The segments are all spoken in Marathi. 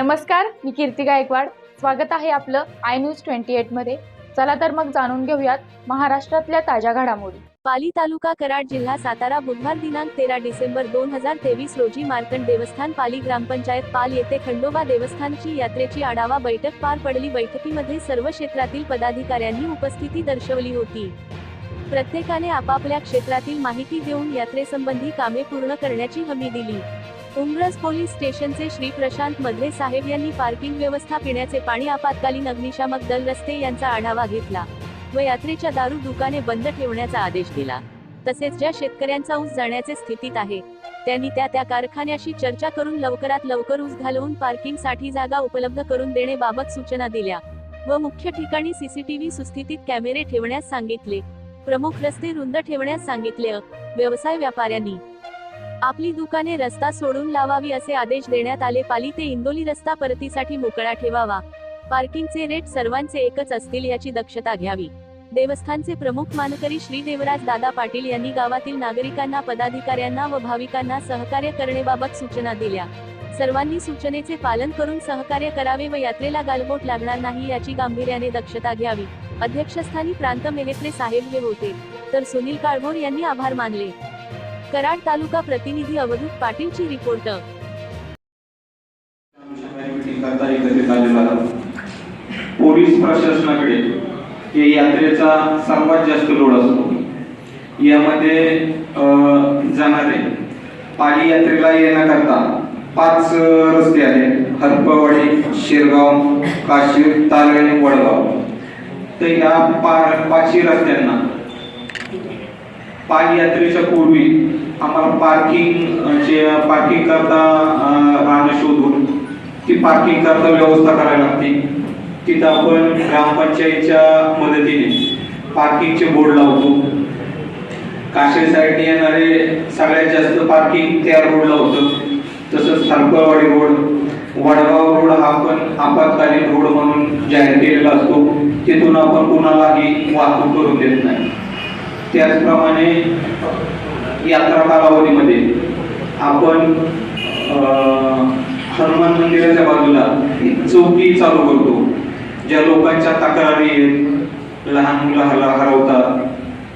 नमस्कार मी कीर्ती गायकवाड. स्वागत आहे आपलं आय न्यूज ट्वेंटी एटमध्ये चला तर मग जाणून घेऊयात महाराष्ट्रातल्या ताज्या घडामोडी. पाली तालुका कराड जिल्हा सातारा बुधवार दिनांक तेरा डिसेंबर दोन हजार तेवीस रोजी मार्कंड देवस्थान पाली ग्रामपंचायत पाल येथे खंडोबा देवस्थानची यात्रेची आढावा बैठक पार पडली. बैठकीमध्ये सर्व क्षेत्रातील पदाधिकाऱ्यांनी उपस्थिती दर्शवली होती. प्रत्येकाने आपापल्या क्षेत्रातील माहिती देऊन यात्रेसंबंधी कामे पूर्ण करण्याची हमी दिली. उमरस पोलीस स्टेशनचे श्री प्रशांत मधले साहेब यांनी पार्किंग व्यवस्था पिण्याचे पाणी आपत्कालीन अग्निशामक दल रस्ते यांचा आढावा घेतला व यात्रेच्या दारू दुकाने बंद ठेवण्याचा आदेश दिला. तसेच ज्या शेतकऱ्यांचा ऊस जाण्याचे स्थितीत आहे त्यांनी त्या त्या कारखान्याशी चर्चा करून लवकरात लवकर ऊस घालवून पार्किंगसाठी जागा उपलब्ध करून देण्याबाबत सूचना दिल्या व मुख्य ठिकाणी सीसीटीव्ही सुस्थितीत कॅमेरे ठेवण्यास सांगितले. प्रमुख रस्ते रुंद ठेवण्यास सांगितले. व्यवसाय व्यापाऱ्यांनी आपली दुकाने रस्ता सोडून लावावी असे आदेश देण्यात आले. पाली ते इंदोली रस्ता परतीसाठी मोकळा ठेवावा. पार्किंगचे रेट सर्वांचे एकच असतील याची दक्षता घ्यावी. देवस्थानचे प्रमुख मानकरी श्री देवराज दादा पाटील यांनी गावातील नागरिकांना पदाधिकाऱ्यांना व भाविकांना सहकार्य करण्याबाबत सूचना दिल्या. सर्वांनी सूचनेचे पालन करून सहकार्य करावे व यात्रेला गालबोट लागणार नाही याची गांभीर्याने दक्षता घ्यावी. अध्यक्षस्थानी प्रांत मेहेत्रे साहेब हे होते. तर सुनील काळभोर यांनी आभार मानले. कराड तालुका प्रतिनिधी अवधूत पाटीलची रिपोर्ट. पोलीस प्रशासनाकडे या यात्रेचा सर्वात जास्त लोड असतो. यामध्ये जाणारे पाली यात्रेला येण्याकरता पाच रस्ते आहेत. हरपवाडी शिरगाव काशीर तारळे आणि वडगाव. तर या पा पाचही रस्त्यांना पाल यात्रेच्या पूर्वी पार्किंग जे पार्किंग करता राहणं शोधून ती पार्किंग करता व्यवस्था करावी लागते. तिथं आपण ग्रामपंचायतच्या मदतीने पार्किंगचे बोर्ड लावतो. काशीर साईडने येणारे सगळ्यात जास्त पार्किंग त्या रोडला होतं. तसंच थारपळवाडी रोड वडगाव रोड हा पण आपत्कालीन रोड म्हणून जाहीर केलेला असतो. तिथून आपण कोणालाही वाहतूक करून देत नाही. त्याचप्रमाणे यात्रा कालावधीमध्ये आपण हनुमान मंदिराच्या बाजूला एक चौकी चालू करतो ज्या लोकांच्या तक्रारी आहेत लहान मुलं हला हरवतात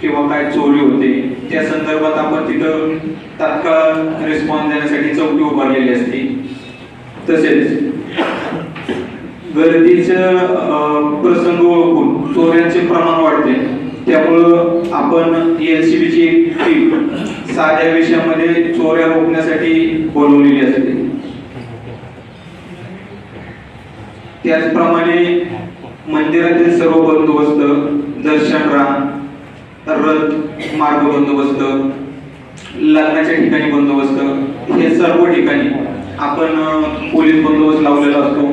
किंवा काय चोरी होते त्या संदर्भात आपण तिथं तात्काळ रिस्पॉन्स देण्यासाठी चौकी उभारलेली असते. तसेच गर्दीचं प्रसंग ओळखून चोऱ्यांचे प्रमाण वाढते. त्यामुळं आपण एल सी बीची टीम साध्या विषयामध्ये चोऱ्या रोखण्यासाठी बोलवलेली असते. त्याचप्रमाणे मंदिरातील सर्व बंदोबस्त दर्शन रान रथ मार्ग बंदोबस्त लग्नाच्या ठिकाणी बंदोबस्त हे सर्व ठिकाणी आपण पोलीस बंदोबस्त लावलेला असतो.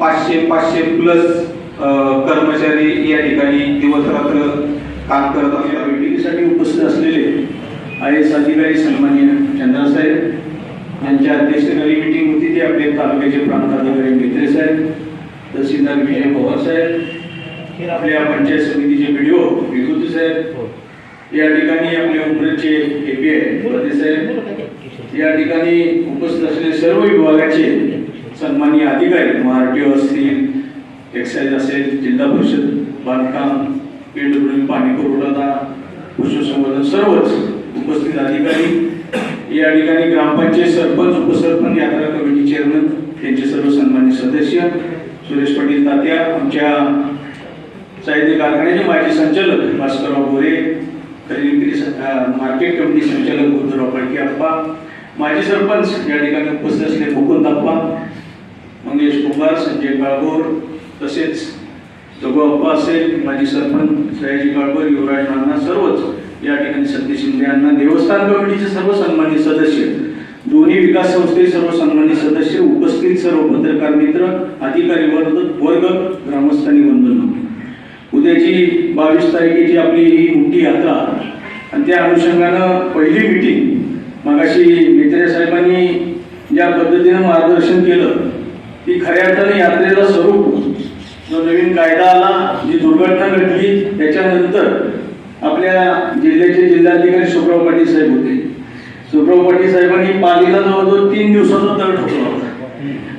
पाचशे पाचशे प्लस कर्मचारी या ठिकाणी दिवस रात्र काम करत या असतात बैठकीसाठी उपस्थित असलेले आय एस अधिकारी सन्मान्य चंद्रासाहेब यांच्या अध्यक्षतेखाली मीटिंग होती ती आपले तालुक्याचे प्रांताधिकारी मित्रे साहेब तहसीलदार विजय पवार साहेब आपल्या पंचायत समितीचे व्हिडिओ विभूती साहेब या ठिकाणी आपले उमरेचे एपीआय साहेब या ठिकाणी उपस्थित असलेले सर्व विभागाचे सन्माननीय अधिकारी महाराष्ट्र असतील एक्साईज असेल जिल्हा परिषद बांधकाम पीडब्ल्यू पाणी पुरवठा पशुसंवर्धन सर्वच उपस्थित अधिकारी या ठिकाणी ग्रामपंचायत सरपंच उपसरपंच यात्रा कमिटी चेअरमन त्यांचे सर्व सन्मानित सदस्य सुरेश पाटील तात्या आमच्या साहित्य कारखान्याचे माजी संचालक भास्करराव गोरे खरेदी विक्री मार्केट कमिटी संचालक गुरुराव फडके अप्पा माजी सरपंच या ठिकाणी उपस्थित असले मुकुंद अप्पा मंगेश कुंभार संजय काळभोर तसेच जगू अप्पा असेल माजी सरपंच सयाजी काळभोर युवराज नाना सर्वच या ठिकाणी सतीश शिंदे यांना देवस्थान कमिटीचे सर्व सन्मानित सदस्य दोन्ही विकास संस्थेचे सर्व सन्मानित सदस्य उपस्थित सर्व पत्रकार मित्र अधिकारी वर्ग वर्ग ग्रामस्थांनी वंदन उद्याची बावीस तारखेची आपली ही मोठी यात्रा आणि त्या अनुषंगानं पहिली मिटिंग मगाशी मित्रे साहेबांनी ज्या पद्धतीनं मार्गदर्शन केलं ती खऱ्या अर्थाने यात्रेला स्वरूप जो नवीन कायदा आला जी दुर्घटना घडली त्याच्यानंतर आपल्या जिल्ह्याचे जिल्हाधिकारी सुब्रव पाटील साहेब होते. सुब्रव पाटील साहेबांनी पालीला जवळजवळ तीन दिवसाचा तळ ठोकला होता.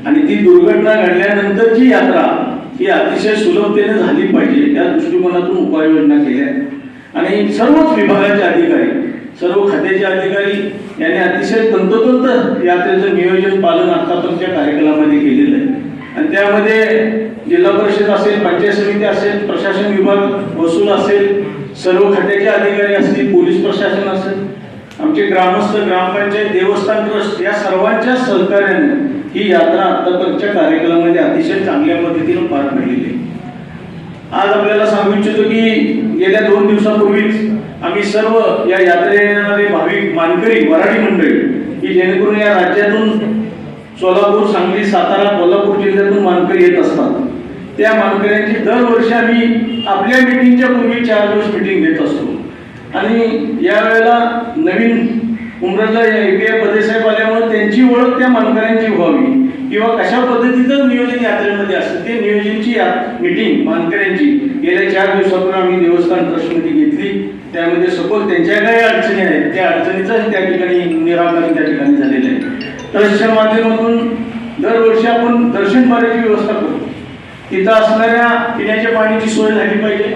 आणि ती दुर्घटना घडल्यानंतरची यात्रा ही अतिशय सुलभतेने झाली पाहिजे या दृष्टिकोनातून उपाययोजना केल्या. आणि सर्वच विभागाचे अधिकारी सर्व खात्याचे अधिकारी यांनी अतिशय तंतोतंत यात्रेचं नियोजन पालन आतापर्यंतच्या कार्यक्रमामध्ये केलेलं आहे. आणि त्यामध्ये जिल्हा परिषद असेल पंचायत समिती असेल प्रशासन विभाग वसूल असेल सर्व खात्याचे अधिकारी असतील पोलीस प्रशासन असेल आमचे ग्रामस्थ ग्रामपंचायत देवस्थान ट्रस्ट या सर्वांच्या सहकार्याने ही यात्रा आतापर्यंतच्या कार्यक्रमामध्ये अतिशय चांगल्या पद्धतीने पार पडलेली आहे. आज आपल्याला सांगू इच्छितो की गेल्या दोन दिवसापूर्वीच आम्ही सर्व या यात्रेला येणारे भाविक मानकरी मराठी मंडळी की जेणेकरून या राज्यातून सोलापूर सांगली सातारा कोल्हापूर जिल्ह्यातून मानकरी येत असतात. त्या मानकऱ्यांची दरवर्षी आम्ही आपल्या मिटिंगच्या पूर्वी चार दिवस मिटिंग घेत असतो. आणि यावेळेला नवीन उमरला एपीआय पदेसाहेब आल्यामुळे त्यांची ओळख त्या मानकऱ्यांची व्हावी. किंवा कशा पद्धतीचं नियोजन यात्रेमध्ये असतं ते नियोजनची मीटिंग मानकऱ्यांची. गेल्या चार दिवसापूर्वी आम्ही देवस्थान ट्रस्टमध्ये घेतली. त्यामध्ये सपोज त्यांच्या काही अडचणी आहेत. त्या अडचणीचं त्या ठिकाणी निराकरण त्या ठिकाणी झालेलं आहे. ट्रस्टच्या माध्यमातून दरवर्षी आपण दर्शन पाण्याची व्यवस्था करतो तिथं असणाऱ्या पिण्याच्या पाण्याची सोय झाली पाहिजे.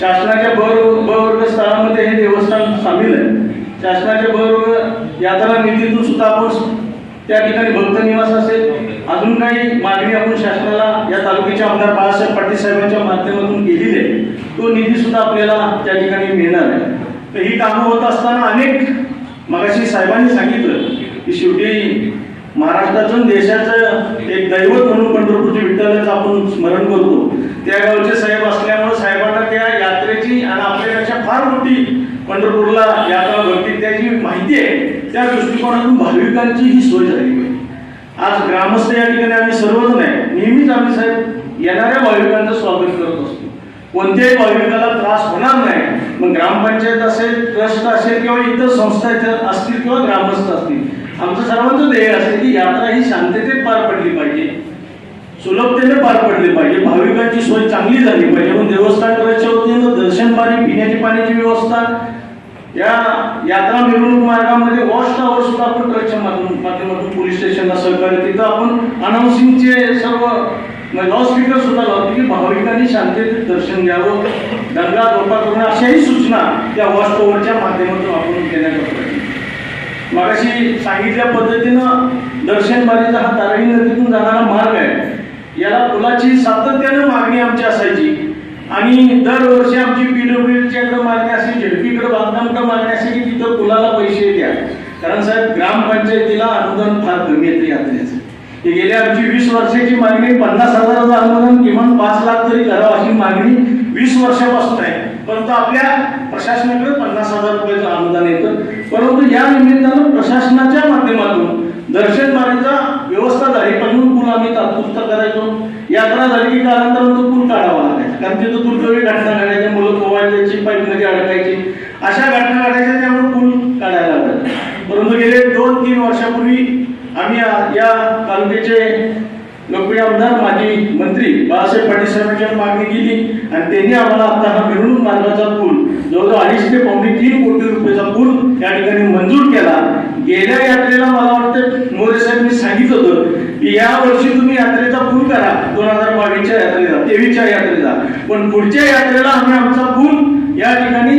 शासनाच्या ब ब वर्ग स्थळामध्ये हे देवस्थान सामील आहे. शासनाच्या ब वर्ग यात्रा निधीतून सुद्धा आपण त्या ठिकाणी भक्त निवास असेल. अजून काही मागणी आपण शासनाला या तालुक्याच्या आमदार बाळासाहेब पाटील साहेबांच्या माध्यमातून केलेली आहे. तो निधी सुद्धा आपल्याला त्या ठिकाणी मिळणार आहे. तर ही कामं होत असताना अनेक मगाशी साहेबांनी सांगितलं की शेवटी महाराष्ट्राचं देशाचं एक दैवत म्हणून पंढरपूरच्या विठ्ठलाचं आपण स्मरण करतो. त्या गावचे साहेब असल्यामुळे साहेबांना त्या यात्रेची आणि आपल्यापेक्षा फार मोठी पंढरपूरला यात्रा भरती त्याची माहिती आहे. त्या दृष्टिकोनातून भाविकांची ही सोय झाली पाहिजे. आज ग्रामस्थ या ठिकाणी आम्ही सर्वजण आहे. नेहमीच आम्ही साहेब येणाऱ्या भाविकांचं स्वागत करत असतो. कोणत्याही भाविकाला त्रास होणार नाही. मग ग्रामपंचायत असेल ट्रस्ट असेल किंवा इतर संस्था इथं असतील किंवा ग्रामस्थ असतील आमचं सर्वांचं ध्येय असेल की यात्रा ही शांततेत पार पडली पाहिजे. सुलभतेने पार पडली पाहिजे. भाविकांची सोय चांगली झाली पाहिजे. म्हणून देवस्थान करायच्या वतीनं दर्शन पाणी पिण्याची पाण्याची व्यवस्था या यात्रा मिरवणूक मार्गामध्ये वॉच टॉवर सुद्धा आपण करायच्या माध्यमातून पोलीस स्टेशनला सहकार्य तिथं आपण अनाउन्सिंगचे सर्व लाऊडस्पीकर सुद्धा लावतो की भाविकांनी शांततेत दर्शन घ्यावं. दंगा धोका करून अशाही सूचना त्या वॉच टॉवरच्या माध्यमातून आपण मगाशी सांगितल्या पद्धतीनं दर्शनबारीचा हा तारणी नदीतून जाणारा मार्ग आहे. याला पुलाची सातत्यानं मागणी आमची असायची. आणि दरवर्षी आमची पीडब्ल्यूडीच्याकडे मागणी असायची झेडपीकडे बांधकामकडे मागणी असायची की तिथं पुलाला पैसे द्या. कारण साहेब ग्रामपंचायतीला अनुदान फार कमी येते यात्रेचं. हे गेल्या आमची वीस वर्षाची मागणी पन्नास हजाराचं अनुदान किमान पाच लाख तरी करावं अशी मागणी वीस वर्षापासून आहे. परंतु आपल्या प्रशासनाकडे पन्नास हजार रुपयाचं अनुदान येतं. परंतु या निमित्तानं प्रशासनाच्या माध्यमातून दर्शनबारीचा व्यवस्था झाली. पण पूल आम्ही तात्पुरता करायचो? यात्रा झाली की कालांतर तो पूल काढावा लागायचा. कारण तिथं दुर्दैवी घटना घडायच्या मुलं पोवायची पाईपमध्ये अडकायची. अशा घटना घडायच्या त्यामुळे पूल काढायला लागायचा. परंतु गेले दोन तीन वर्षापूर्वी आम्ही या- या तालुक्याचे लोकप्रिय आमदार माजी मंत्री बाळासाहेब पाटील साहेबांच्या मागणी केली आणि त्यांनी आम्हाला आता हा मिरवणूक मार्गाचा पूल जवळजवळ अडीच ते पावणे तीन कोटी रुपयाचा पूल या ठिकाणी मंजूर केला. गेल्या यात्रेला मला वाटतं मोरे साहेबांनी सांगितलं होतं की या वर्षी तुम्ही यात्रेचा पूल करा दोन हजार बावीसच्या यात्रेचा तेवीसच्या यात्रेचा. पण पुढच्या यात्रेला आम्ही आमचा पूल या ठिकाणी